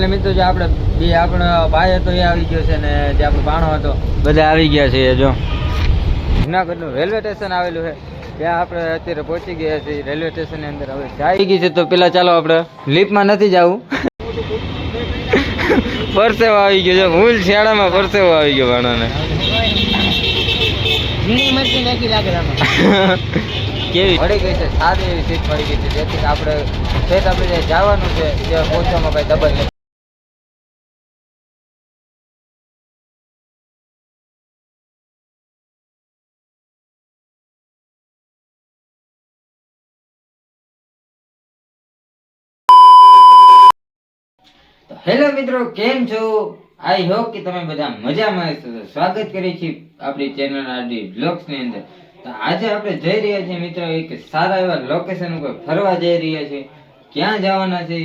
Final મિત્રો જે આપણે જે આપણો ભાઈ હતો એ આવી ગયો છે ને જે આપણો ભાણો હતો બધા આવી ગયા છે જો. જુનાગઢનું રેલવે સ્ટેશન આવેલું છે. ત્યાં આપણે અત્યારે પહોંચી ગયા છીએ રેલવે સ્ટેશનની અંદર. હવે જાય ગઈ છે તો પેલા ચાલો આપણે લિફ્ટમાં નથી જવું. પરસેવો આવી ગયો છે ભૂલ શિયાળામાં પરસેવો આવી ગયો આમાં કેવી? પડી ગઈ છે સારી એવી સીટ મળી ગઈ છે. જેથી આપણે જવાનું છે ત્યાં પહોંચવામાં કઈ ડબલ હેલો મિત્રો, કેમ છો? આઈ હોપ કે તમે બધા મજામાં હશો. સ્વાગત કરીએ છીએ આપણી ચેનલ આરડી બ્લોગ્સની અંદર. તો આજે આપણે જઈ રહ્યા છીએ મિત્રો એક સારા એવા લોકેશન ઉપર ફરવા જઈ રહ્યા છીએ. ક્યાં જવાના છે?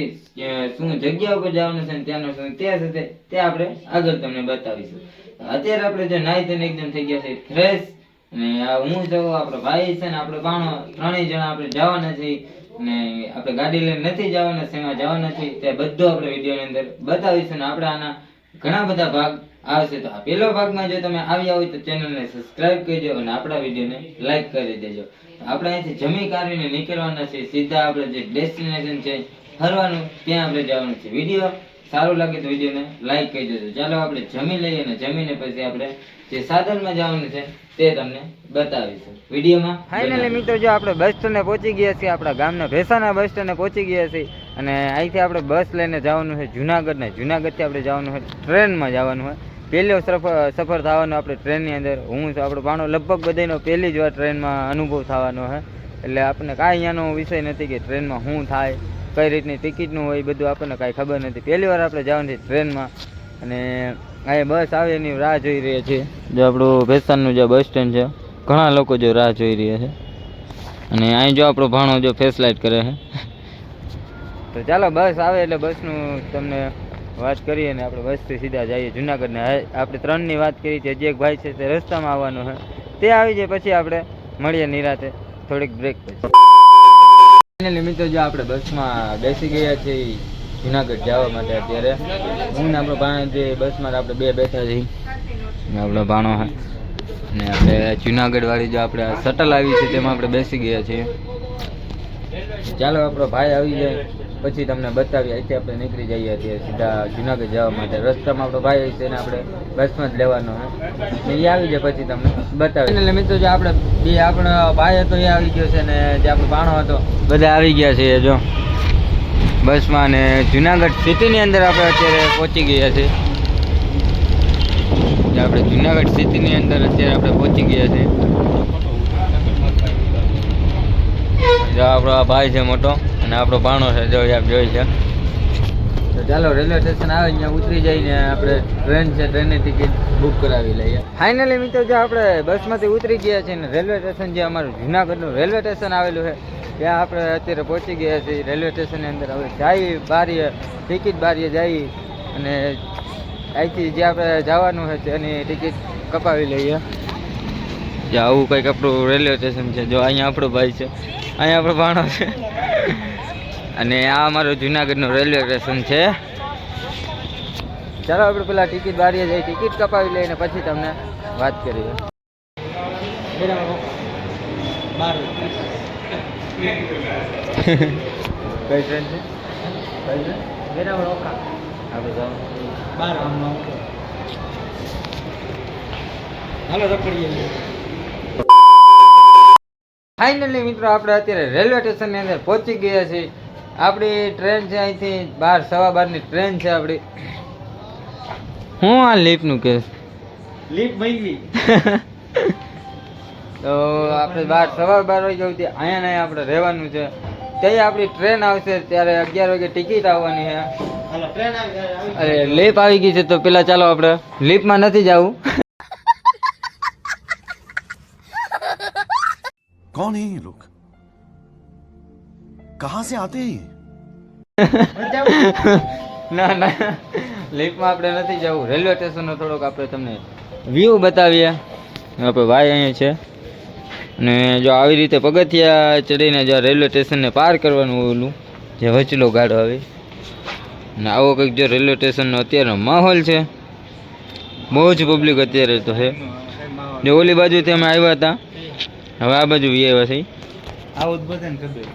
શું જગ્યા ઉપર જવાના છે ત્યાંનો શું ત્યાં છે તે આપણે આગળ તમને બતાવીશું. અત્યારે આપણે જો નાઈ તને એકદમ થઈ ગયા છે ફ્રેશ અને હું જવું આપણો ભાઈ છે ને આપણો બાણો ત્રણેય જણા આપણે જવાના છીએ. ને આપણે ગાડી લઈને નથી જવાના, શેમાં જવાના છીએ તે બધું આપણે વિડીયોની અંદર બતાવીશું ને આપણે આના ઘણા બધા ભાગ આવશે. તો આ પહેલો ભાગમાં જો તમે આવ્યા હોય તો ચેનલને સબસ્ક્રાઇબ કરજો અને આપણા વિડીયોને લાઇક કરી દેજો. આપણે અહીંથી જમી કાઢીને નીકળવાના છે સીધા આપણે જે ડેસ્ટિનેશન છે ફરવાનું ત્યાં આપણે જવાનું છે. વીડિયો સારું લાગે તો વિડીયોને લાઈક કરી દેજો. ચાલો આપણે જમી લઈએ ને જમીને પછી આપણે જે સાધનમાં જવાનું છે તે તમને બતાવીશું. વિડીયોમાં ફાઇનલી મિત્રો જો આપણે બસ સ્ટેન્ડે પહોંચી ગયા છીએ આપણા ગામના ભેસાના બસ સ્ટેન્ડે પહોંચી ગયા છીએ અને અહીંથી આપણે બસ લઈને જવાનું છે જુનાગઢ ને. જુનાગઢથી આપણે જવાનું હોય ટ્રેનમાં જવાનું હોય પહેલો સફર સફર થવાનો આપણે ટ્રેનની અંદર. હું આપણો પાણો લગભગ બધાનો પહેલી જ વાર ટ્રેનમાં અનુભવ થવાનો છે. એટલે આપણને કાંઈ અહીંયાનો વિષય નથી કે ટ્રેનમાં શું થાય. કઈ રીતની ટિકિટનું હોય બધું આપણને કાંઈ ખબર નથી. પહેલી વાર આપણે જવાનું છે ટ્રેનમાં અને અહીંયા બસ આવે એની રાહ જોઈ રહ્યા છીએ. જો આપણું ભેસ્તાનનું જે બસ સ્ટેન્ડ છે, ઘણા લોકો જો રાહ જોઈ રહ્યા છે. અને અહીં જો આપણો ભાણો જો ફેસ લાઇટ કરે છે. તો ચાલો બસ આવે એટલે બસનું તમને વાત કરીએ ને આપણે બસથી સીધા જઈએ. જુનાગઢને આપણે ત્રણની વાત કરી છે. જે એક ભાઈ છે તે રસ્તામાં આવવાનો છે. તે આવી જાય પછી આપણે મળીએ નિરાતે. થોડીક બ્રેક પછી. મિત્રો, જો આપણે બસમાં બેસી ગયા છીએ જુનાગઢ જવા માટે અત્યારે, હું ને આપણો ભાણો જે બસમાં આપણે બે બેઠા છીએ. આપણો ભાણો અને આપણે જુનાગઢ વાળી જો આપણે શટલ આવી છે તેમાં આપણે બેસી ગયા છીએ. ચાલો, આપણો ભાઈ આવી જાય. પછી તમને બતાવીએ અહીંથી આપણે નીકળી જઈએ છીએ સીધા જુનાગઢ જવા માટે. રસ્તામાં આપણો ભાઈ છે ને આપણે બસમાં જ લેવાનો એ આવી જાય પછી તમને બતાવીએ. એટલે મિત્રો જે આપણે બે આપણો ભાઈ હતો એ આવી ગયો છે ને જે આપણો બાણો હતો. બધા આવી ગયા છે જો. બસમાં ને જુનાગઢ સિટીની અંદર આપણે અત્યારે પહોંચી ગયા છીએ આપણે જુનાગઢ સિટીની અંદર અત્યારે આપણે પહોંચી ગયા છીએ જો આપણો આ ભાઈ છે મોટો અને આપણો ભાણો છે, જો આપ જોઈ છે. તો ચાલો, રેલવે સ્ટેશન આવે, અહીંયા ઉતરી જઈને આપણે ટ્રેન છે, ટ્રેનની ટિકિટ બુક કરાવી લઈએ. ફાઇનલી મિત્રો, જો આપણે બસમાંથી ઉતરી ગયા છીએ ને રેલવે સ્ટેશન, જે અમારું જુનાગઢનું રેલવે સ્ટેશન આવેલું છે, ત્યાં આપણે અત્યારે પહોંચી ગયા છીએ. રેલવે સ્ટેશનની અંદર હવે જઈ બારીએ, ટિકિટ બારીએ જઈ અને અહીંથી જે આપણે જવાનું છે તેની ટિકિટ કપાવી લઈએ. જે આવું કંઈક આપણું રેલવે સ્ટેશન છે. જો અહીંયા આપણો ભાઈ છે. અહીંયા આપણો ભાણો છે. અને આ અમારું જુનાગઢનું રેલવે સ્ટેશન છે. ચાલો આપણે પેલા ટિકિટ બારીએ જઈ, ટિકિટ કપાવી લઈને પછી તમને વાત કરીએ. કઈ ટ્રેન છે? હાલો રખડીએ. ફાઇનલી મિત્રો આપણે અત્યારે રેલવે સ્ટેશનની અંદર પહોંચી ગયા છીએ. આપણી ટ્રેન છે અહીંથી બાર સવા બારની ટ્રેન છે આપણી. હું આ લીપનું કેસ લીપ ભાઈ તો આપણે બાર સવાર બાર વાગે સુધી અહીંયા ને આપણે રહેવાનું છે. ત્યાં આપણી ટ્રેન આવશે ત્યારે અગિયાર વાગે ટિકિટ આવવાની છે. અરે લીપ આવી ગઈ છે તો પેલા ચાલો આપણે. લીપમાં નથી જવું. कौन है ये लोग कहां से आते हैं ये ના ના લીફ્ટમાં આપણે નથી જવું રેલવે સ્ટેશનનો થોડોક આપણે તમને વ્યૂ બતાવીએ આપણે ભાઈ અહીંયા છે અને જો આવી રીતે પગથિયા ચડીને જો રેલવે સ્ટેશનને પાર કરવાનું ઓલું જે વચલો ગાડો આવે ને આવો કંઈક જો રેલવે સ્ટેશનનો અત્યારનો માહોલ છે બહુ જ પબ્લિક અત્યારે તો છે જો ઓલી બાજુથી અમે આવ્યા હતા હવે આ બાજુ વીએ પછી આ ઉદ્બોધન કરી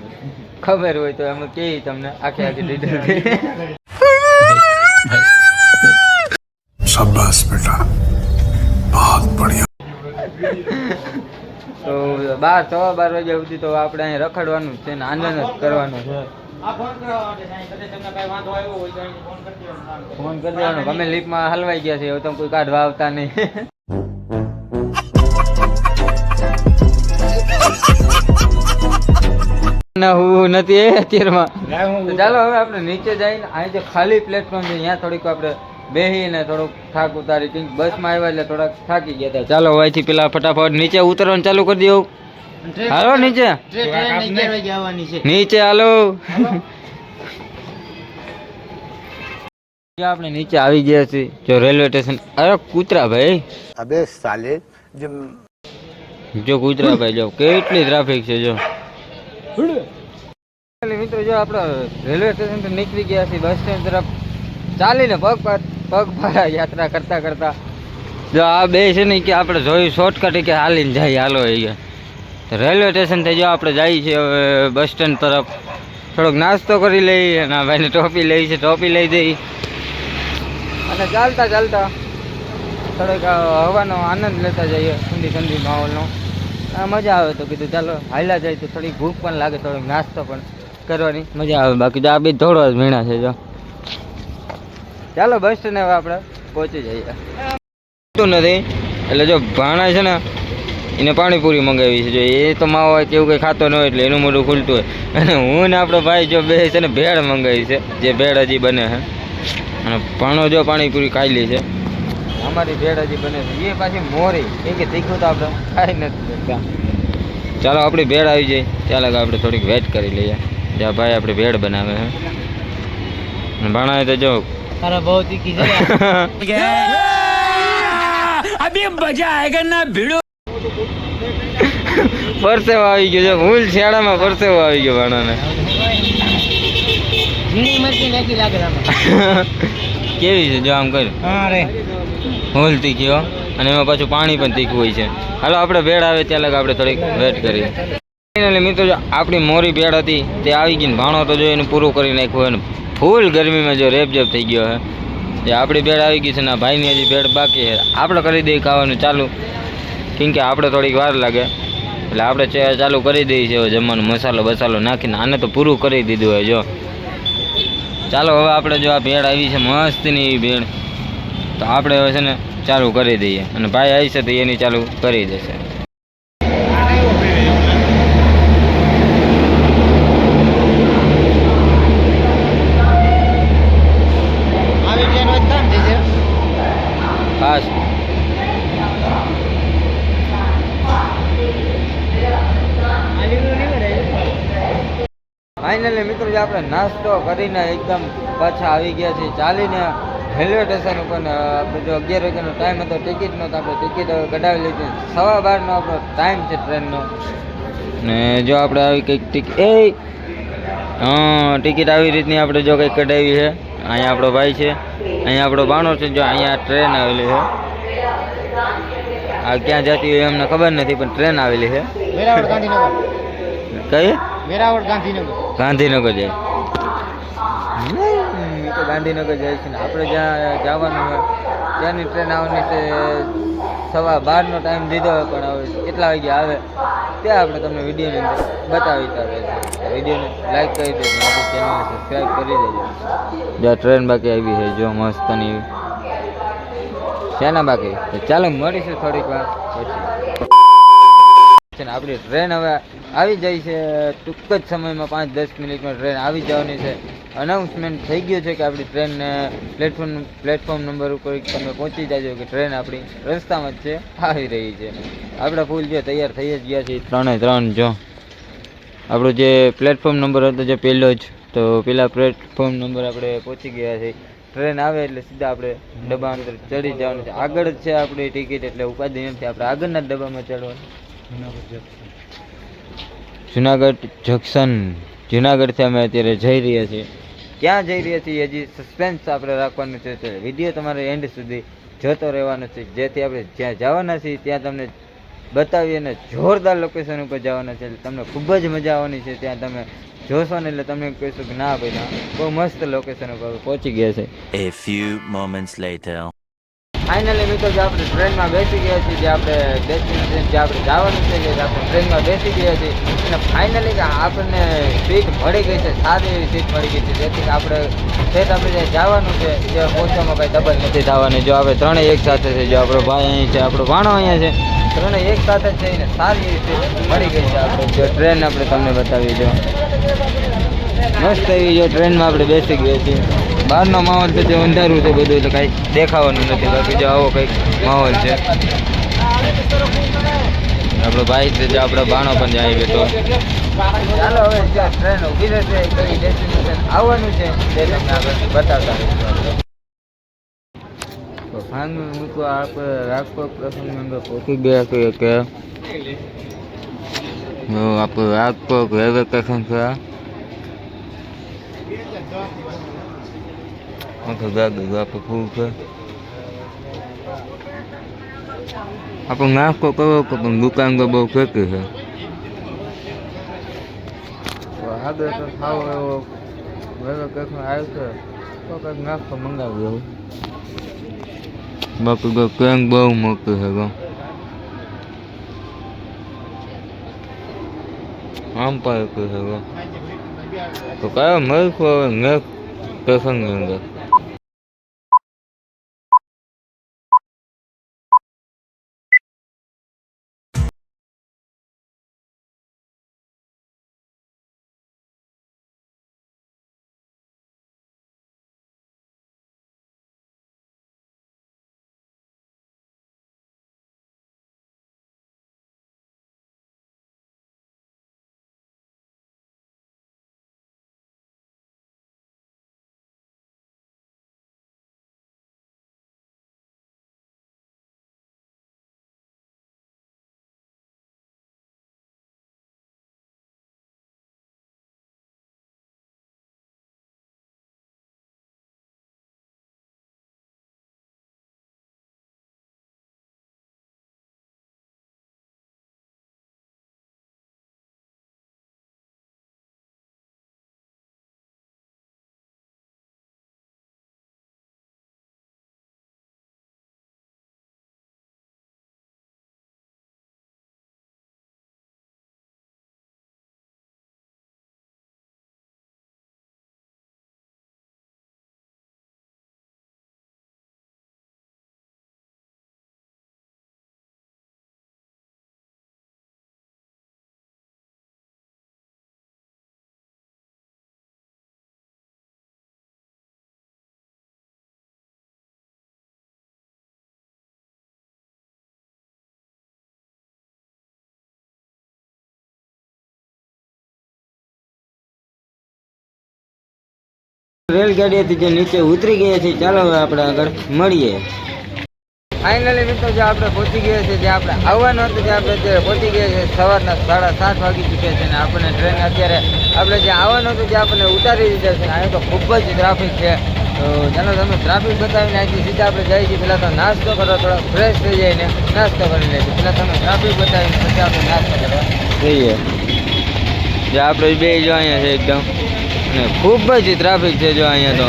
ખબર હોય તો એમ કે તમને આખે આખી ડિટેલ શાબાશ બેટા. બહુત બઢિયા. તો બાર સવા બાર વાગ્યા સુધી તો આપણે અહીં રખડવાનું છે ને આનંદ જ કરવાનું છે. ફોન કરી દેવાનો. અમે લીપમાં હલવાઈ ગયા છે એવું તો કોઈ કાઢવા આવતા નહીં. ના હું નથી એ અત્યારમાં. ચાલો હવે આપણે નીચે જઈને અહીં જે ખાલી પ્લેટફોર્મ છે ત્યાં થોડીક આપણે બેહીને થોડુંક થાક ઉતારી કંઈક બસમાં આવ્યા એટલે થોડાક થાકી ગયા હતા. ચાલો અહીંથી પેલા ફટાફટ નીચે ઉતરવાનું ચાલુ કરી દઉં. હાલો નીચે. નીચે હાલો. આપણે નીચે આવી ગયા છીએ. જો રેલવે સ્ટેશન. અરે કૂતરા ભાઈ અબે સાલે જો કૂતરા ભાઈ જો કેટલી ટ્રાફિક છે જો. મિત્રો જો આપણે રેલવે સ્ટેશનથી નીકળી ગયા છીએ, બસ સ્ટેન્ડ તરફ. ચાલીને પગ પગ પર યાત્રા કરતા કરતા. જો આ બે છે ને કે આપણે જોયું શોર્ટકટ કે હાલીને જાય હાલો એ. ગયા રેલવે સ્ટેશનથી જો આપણે જઈએ છીએ બસ સ્ટેન્ડ તરફ. થોડોક નાસ્તો કરી લઈએ અને ભાઈને ટોપી લઈ છે, ટોપી લઈ દઈ અને ચાલતા ચાલતા થોડોક હવાનો આનંદ લેતા જઈએ, ઠંડી ઠંડી માહોલનો. આ મજા આવે તો કીધું ચાલો હાલ્યા જાય તો થોડી ભૂખ પણ લાગે થોડોક નાસ્તો પણ કરવાની. મજા આવે બાકી તો આ બી થોડો જ મીણા છે જો. ચાલો બસ ને હવે આપણે પહોંચી જઈએ. તો નથી એટલે જો ભાણા છે ને એને પાણીપુરી મંગાવી છે જો એ તો માવો હોય કે એવું કંઈ ખાતો ન હોય એટલે એનું મોઢું ખુલતું હોય. અને હું ને આપણો ભાઈ જો બે છે ને ભેળ મંગાવી છે જે ભેળ હજી બને છે. અને ભાણો જો પાણીપુરી ખાઈ લી છે. અમારી ભેળ હજી બને છે. એ પાછી મોરી. એ કે તીખું તો આપણે ખાઈ નથી શકતા ચાલો આપણી ભેળ આવી જાય. ત્યાં લગા આપણે થોડીક વેટ કરી લઈએ. જ્યાં ભાઈ આપણે ભેળ બનાવે છે. અને ભાણાએ તો જો તારા બહુ તીખી છે. પરસેવો આવી ગયો છે. ભૂલ શિયાળામાં પરસેવો આવી ગયો ભાણાને ઝીણી મરચી નાખી લાગે આમાં. કેવી છે? જો આમ કર હા રે. હોલ તીખી અને એમાં પાછું પાણી પણ તીખું હોય છે. હાલો, આપણે ભેળ આવે ત્યાં આપણે થોડીક વેટ કરીએ. મિત્રો, જો આપણી મોરી ભેળ હતી, તે આવી ગઈને ભાણો તો જો એને પૂરું કરી નાખ્યું હોય ફૂલ ગરમીમાં જો રેપઝેપ થઈ ગયો હે એ આપણી ભેળ આવી ગઈ છે ને ભાઈની હજી ભેળ બાકી છે. આપણે કરી દઈએ ખાવાનું ચાલુ. કેમ કે આપણે થોડીક વાર લાગે. એટલે આપણે ચાલુ કરી દઈએ છીએ જમવાનું, મસાલો બસાલો નાખીને આને તો પૂરું કરી દીધું હોય જો. ચાલો, હવે આપણે જો આ ભેળ આવી છે, મસ્તની ભેળ. તો આપણે હવે છે ને ચાલુ કરી દઈએ. અને ભાઈ આવી છે તો એની ચાલુ કરી દેશે. ખાસ. ફાઇનલી મિત્રો, જે આપણે નાસ્તો કરીને એકદમ પાછા આવી ગયા છીએ. ચાલીને રેલવે સ્ટેશન ઉપર આપણે જો અગિયાર વાગ્યાનો ટાઈમ હતો ટિકિટ નહોતો આપણે ટિકિટ કઢાવી લીધી. સવા બારનો આપણો ટાઈમ છે ટ્રેનનો ને જો આપણે આવી કંઈક ટિકિટ એ હા ટિકિટ આવી રીતની આપણે જો કંઈક કઢાવી છે. અહીંયા આપણો ભાઈ છે અહીંયા આપણો બાણો છે જો અહીંયા ટ્રેન આવેલી છે. આ ક્યાં જતી હોય એમને ખબર નથી પણ ટ્રેન આવેલી છે. કઈ? વેરાવળ ગાંધીનગર. ગાંધીનગર જાય. ગાંધીનગર જાય છે ને આપણે જ્યાં જવાનું હોય, ત્યાંની ટ્રેન આવવાની છે, સવા બારનો ટાઈમ દીધો હોય પણ હવે કેટલા વાગે આવે, ત્યાં આપણે તમને વિડીયોની અંદર બતાવી છે વિડીયોને લાઈક કરી દેજો આપણી ચેનલને સબસ્ક્રાઈબ કરી દેજો. જ્યાં ટ્રેન બાકી આવી છે, જો મસ્તની શેના બાકી? ચાલો મળીશું થોડીક વાર પછી. છે ને આપણી ટ્રેન હવે આવી જાય છે, ટૂંક જ સમયમાં પાંચ દસ મિનિટમાં ટ્રેન આવી જવાની છે. અનાઉન્સમેન્ટ થઈ ગયું છે કે આપણી ટ્રેનને પ્લેટફોર્મ પ્લેટફોર્મ નંબર ઉપર તમે પહોંચી જાજો કે ટ્રેન આપણી રસ્તામાં જ છે, આવી રહી છે. આપણા ફૂલ જો તૈયાર થઈ જ ગયા છે ત્રણે ત્રણ જો. આપણો જે પ્લેટફોર્મ નંબર હતો જે પહેલો જ, તો પેલા પ્લેટફોર્મ નંબર આપણે પહોંચી ગયા છે. ટ્રેન આવે એટલે સીધા આપણે ડબ્બા અંદર ચડી જવાનું છે. આગળ છે આપણી ટિકિટ એટલે ઉપાધિ નથી. આપણે આગળના ડબ્બામાં ચડવાનું. જુનાગઢ જંકશન. જુનાગઢથી અમે અત્યારે જઈ રહ્યા છીએ. ક્યાં જઈ રહ્યા છીએ? હજી સસ્પેન્સ આપણે રાખવાનું છે વીડિયો તમારે એન્ડ સુધી જોતો રહેવાનો છે. જેથી આપણે જ્યાં જવાના છીએ, ત્યાં તમને બતાવીએ અને જોરદાર લોકેશન ઉપર જવાના છે. તમને ખૂબ જ મજા આવવાની છે. ત્યાં તમે જોશો ને એટલે તમને કહીશું કે ના ભાઈ બહુ મસ્ત લોકેશન ઉપર પહોંચી ગયા છે A few moments later. Finally મિત્રો, જે આપણે ટ્રેનમાં બેસી ગયા છીએ, જે આપણે ડેસ્ટિનેશન જે આપણે જવાનું છે, જે આપણે ટ્રેનમાં બેસી ગયા છીએ, અને ફાઇનલી આપણને સીટ મળી ગઈ છે, સારી એવી સીટ મળી ગઈ છે, જેથી આપણે સેટ આપણે જે જવાનું છે જે પહોંચવામાં કાંઈ ડબલ નથી થવાની. જો આપણે ત્રણેય એક સાથે છે, જો આપણો ભાઈ અહીં છે, આપણો ભાણો અહીંયા છે, ત્રણેય એક સાથે જઈને સારી એવી સીટ મળી ગઈ છે આપણે. જો ટ્રેન આપણે તમને બતાવી દો મસ્ત એવી જો ટ્રેનમાં આપણે બેસી ગયા છીએ. બહારનો માહોલ છે જે અંધારું છે બધું એટલે કાંઈ દેખાવાનું નથી. બાકી જો આવો કંઈક માહોલ છે. આપણો ભાઈ છે જે આપણો બાણો પણ જાય તો. ચાલો હવે ટ્રેન ઊભી રહેશે કઈ ડેસ્ટિનેશન આવવાનું છે તે તમને આપણે બતાવતા આપણે. તો આપણે રાજકોટ પ્રસંગ અંદર પહોંચી ગયા છીએ કે આપણું રાજકોટ રેલવે સ્ટેશન છે. આ. આખું ગાડી આપણે ફૂલ છે આપણે નાસ્તો કરવો કે પણ દુકાન તો બહુ ફેંકી છે તો આગળ તો ખાવો એવો વેલો કંઈક આવશે તો કંઈક નાસ્તો મંગાવી એવું બાકી તો કેંગ બહુ મોટી છે તો આમ પણ એક છે તો તો કયો મળશું હવે નેક્સ્ટ સ્ટેશનની અંદર રેલગાડીએથી જે નીચે ઉતરી ગયા છે ચાલો હવે આપણે આગળ મળીએ. ફાઇનલી મિત્રો, જે આપણે પહોંચી ગયા છે જે આપણે આવવાનું હતું, જે આપણે અત્યારે પહોંચી ગયા છે સવારના સાડા સાત વાગી ચૂક્યા છે અને આપણને ટ્રેન અત્યારે, આપણે જે આવવાનું હતું, જે આપણને ઉતારી દીધા છે અહીંયા તો ખૂબ જ ટ્રાફિક છે. તો ચાલો તમે ટ્રાફિક બતાવીને અહીંથી સીધા આપણે જઈએ છીએ. પહેલાં તો નાસ્તો કરો, થોડો ફ્રેશ થઈ જાય ને નાસ્તો કરી લઈએ પહેલાં તમે ટ્રાફિક બતાવીને પછી આપણે નાસ્તો કરવા જઈએ. જે આપણે બે જો અહીંયા છે એકદમ. ખૂબ જ ટ્રાફિક છે જો અહીંયા તો.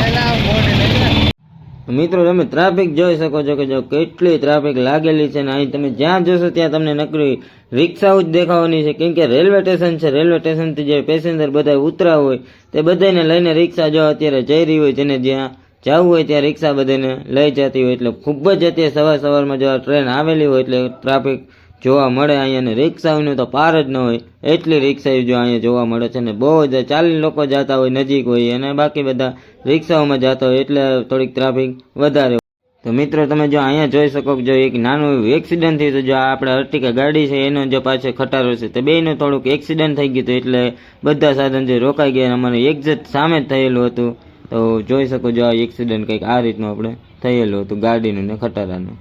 મિત્રો, તમે ટ્રાફિક જોઈ શકો છો કે જો કેટલી ટ્રાફિક લાગેલી છે ને અહીં તમે જ્યાં જોશો ત્યાં તમને નકરી રિક્ષાઓ જ દેખાવાની છે. કેમ કે રેલવે સ્ટેશન છે, રેલવે સ્ટેશનથી જે પેસેન્જર બધા ઉતરા હોય, તે બધાને લઈને રિક્ષા જો અત્યારે જઈ રહી હોય, જેને જ્યાં જવું હોય ત્યાં રિક્ષા બધાને લઈ જતી હોય. એટલે ખૂબ જ અત્યારે સવાર સવારમાં જો ટ્રેન આવેલી હોય, એટલે ટ્રાફિક જોવા મળે અહીંયા ને રિક્ષાઓનું તો પાર જ ન હોય એટલી રિક્ષાઓ જો અહીંયા જોવા મળે છે ને બહુ જ ચાલી લોકો જતા હોય નજીક હોય અને બાકી બધા રિક્ષાઓમાં જતા હોય એટલે થોડીક ટ્રાફિક વધારે. તો મિત્રો તમે જો અહીંયા જોઈ શકો જો એક નાનું એવું એક્સિડન્ટ થયું હતું જો આપણે અર્ટિકા ગાડી છે, એનો જો પાછો ખટારો છે, તો બેયનું થોડુંક એક્સિડન્ટ થઈ ગયું હતું એટલે બધા સાધન જે રોકાઈ ગયા અમારે એક્ઝેક્ટ સામે જ થયેલું હતું તો જોઈ શકો જો આ એક્સિડન્ટ કંઈક આ રીતનું આપણે થયેલું હતું ગાડીનું ને ખટારાનું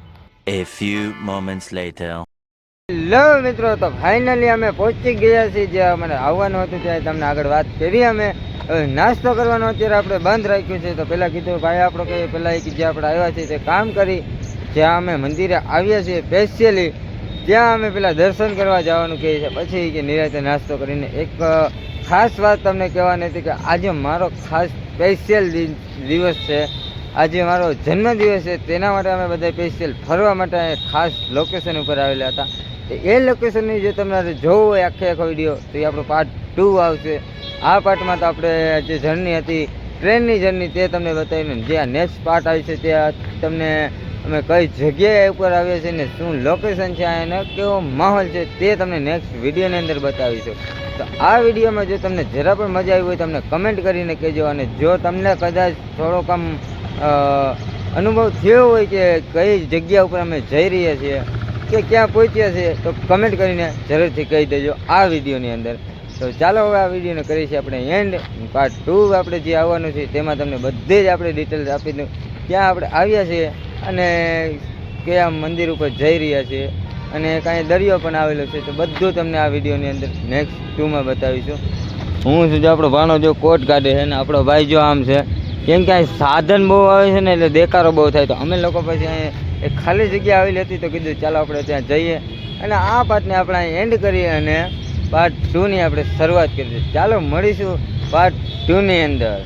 A few moments later. Hello મિત્રો, તો ફાઇનલી અમે પહોંચી ગયા છીએ જે અમારે આવવાનું હતું, ત્યારે તમને આગળ વાત કરી અમે. હવે નાસ્તો કરવાનો અત્યારે આપણે બંધ રાખ્યું છે. તો પહેલાં કીધું, ભાઈ, આપણો કે પહેલાં જે આપણે આવ્યા છીએ તે કામ કરી. જ્યાં અમે મંદિરે આવ્યા છીએ સ્પેશિયલી ત્યાં અમે પેલા દર્શન કરવા જવાનું કહીએ છીએ પછી કે નિરાતે નાસ્તો કરીને એક ખાસ વાત તમને કહેવાની હતી કે આજે મારો ખાસ સ્પેશિયલ દિવસ છે. આજે મારો જન્મદિવસ છે. તેના માટે અમે બધા સ્પેશિયલ ફરવા માટે ખાસ લોકેશન ઉપર આવેલા હતા. એ લોકેશનની જે તમારે જોવું હોય આખે આખો વીડિયો તો એ આપણો પાર્ટ ટુ આવશે. આ પાર્ટમાં તો આપણે જે જર્ની હતી ટ્રેનની જર્ની તે તમને બતાવીને જે આ નેક્સ્ટ પાર્ટ આવે છે તે તમને અમે કઈ જગ્યાએ ઉપર આવીએ છીએ ને શું લોકેશન છે અને કેવો માહોલ છે તે તમને નેક્સ્ટ વિડીયોની અંદર બતાવીશું. તો આ વિડીયોમાં જો તમને જરા પણ મજા આવી હોય તમને કમેન્ટ કરીને કહેજો અને જો તમને કદાચ થોડોક આમ અનુભવ થયો હોય કે કઈ જગ્યા ઉપર અમે જઈ રહ્યા છીએ કે ક્યાં પહોંચ્યા છે, તો કમેન્ટ કરીને જરૂરથી કહી દેજો આ વિડીયોની અંદર. તો ચાલો હવે આ વિડીયોને કરીએ છીએ આપણે એન્ડ પાર્ટ ટુ આપણે જે આવવાનું છે, તેમાં તમને બધી જ આપણે ડિટેલ્સ આપી દઉં. ક્યાં આપણે આવ્યા છીએ અને કયા મંદિર ઉપર જઈ રહ્યા છીએ અને કાંઈ દરિયો પણ આવેલો છે, તો બધું તમને આ વિડીયોની અંદર નેક્સ્ટ ટુમાં બતાવીશું. હું છું જો આપણો ભાણો જો કોટ કાઢે છે અને આપણો ભાઈ જો આમ છે, કેમ કે અહીં સાધન બહુ આવે છે ને એટલે દેખારો બહુ થાય. તો અમે લોકો પછી અહીંયા એક ખાલી જગ્યા આવેલી હતી તો કીધું, ચાલો આપણે ત્યાં જઈએ. અને આ પાઠને આપણે એન્ડ કરીએ અને પાર્ટ ટુની આપણે શરૂઆત કરીએ ચાલો, મળીશું પાર્ટ ટુની અંદર.